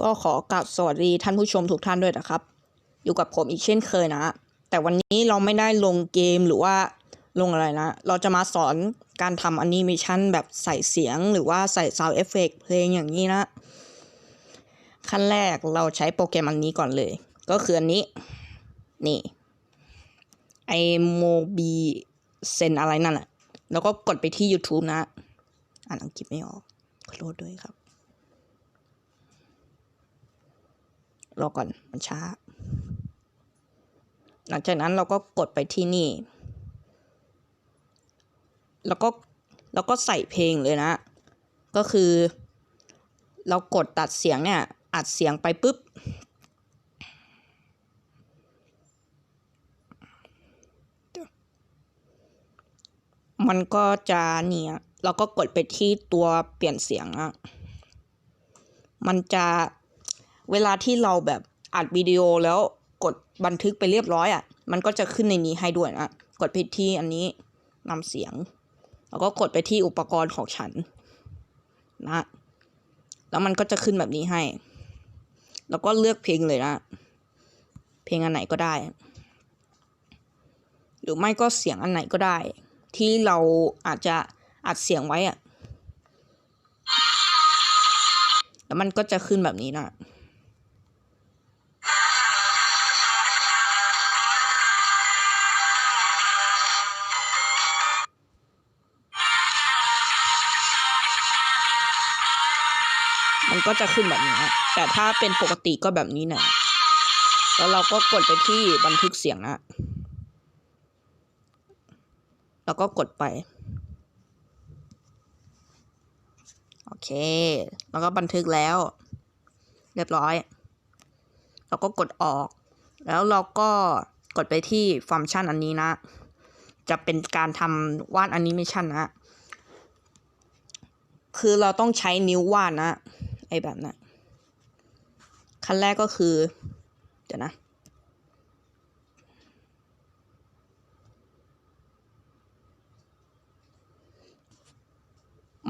ก็ขอกราบสวัสดีท่านผู้ชมทุกท่านด้วยนะครับ อยู่กับผมอีกเช่นเคยนะ แต่วันนี้เราไม่ได้ลงเกมหรือว่าลงอะไรนะ เราจะมาสอนการทำอนิเมชันแบบใส่เสียงหรือว่าใส่ซาวเอฟเฟกเพลงอย่างนี้นะ ขั้นแรกเราใช้โปรแกรมอันนี้ก่อนเลย ก็คืออันนี้ นี่ไอโมบีเซนอะไรนั่นแหละแล้วก็กดไปที่ YouTube นะ อ่านอังกฤษไม่ออกขอโทษด้วยครับ รอก่อนมันช้า หลังจากนั้นเราก็กดไปที่นี่ แล้วก็แล้วก็ใส่เพลงเลยนะ ก็คือ เรากดตัดเสียงเนี่ยอัดเสียงไปปุ๊บมันก็จะเนี่ยเราก็กดไปที่ตัวเปลี่ยนเสียงอะมันจะ เวลาที่เราแบบอัดวิดีโอแล้วกดบันทึกไปเรียบร้อยอะ่ะ มันก็จะขึ้นในนี้ให้ด้วยนะกดไปที่อันนี้นำเสียง แล้วก็กดไปที่อุปกรณ์ของฉันนะแล้วมันก็จะขึ้นแบบนี้ให้ แล้วก็เลือกเพลงเลยนะ เพลงอันไหนก็ได้ หรือไม่ก็เสียงอันไหนก็ได้ ที่เราอาจจะอัดเสียงไว้อะแล้วมันก็จะขึ้นแบบนี้นะ มันก็จะขึ้นแบบนี้แต่ถ้าเป็นปกติก็แบบนี้นะแล้วเราก็กดไปที่บันทึกเสียงนะแล้วก็กดไป โอเค แล้วก็บันทึกแล้ว เรียบร้อย เราก็กดออก แล้วเราก็กดไปที่ฟังก์ชันอันนี้นะ จะเป็นการทำวาดอนิเมชันนะ คือเราต้องใช้นิ้ววาดนะ ไอแบบนั้นขั้นแรกก็คือ เดี๋ยวนะ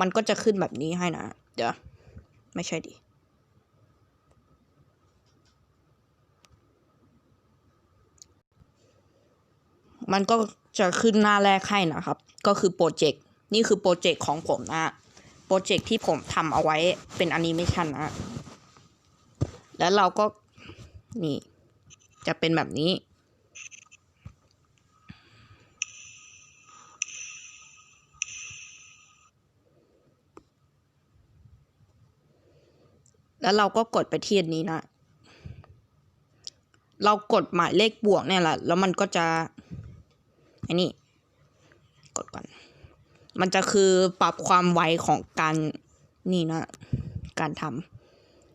มันก็จะขึ้นแบบนี้ให้นะ เดี๋ยว ไม่ใช่ดิ มันก็จะขึ้นหน้าแรกให้นะครับ ก็คือโปรเจกต์ นี่คือโปรเจกต์ของผมนะ โปรเจกต์ที่ผมทำเอาไว้เป็นอนิเมชันนะแล้วเราก็นี่ จะเป็นแบบนี้ แล้วเราก็กดไปที่อันนี้นะ เรากดหมายเลขบวกเนี่ยแหละ แล้วมันก็จะไอ้นี่กดก่อน มันจะคือปรับความไวของการนี่นะ การท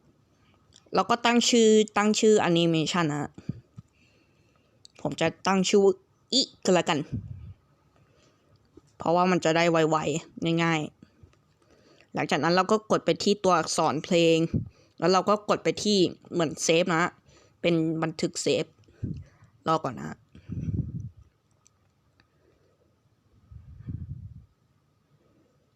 ำแล้วก็ตั้งชื่อตั้งชื่อแอนิเมชันนะผมจะตั้งชื่ออีก็แล้วกัน เพราะว่ามันจะได้ไวๆง่ายๆ หลังจากนั้นเราก็กดไปที่ตัวอักษรเพลง แล้วเราก็กดไปที่เหมือนเซฟนะ เป็นบันทึกเซฟ รอก่อนนะ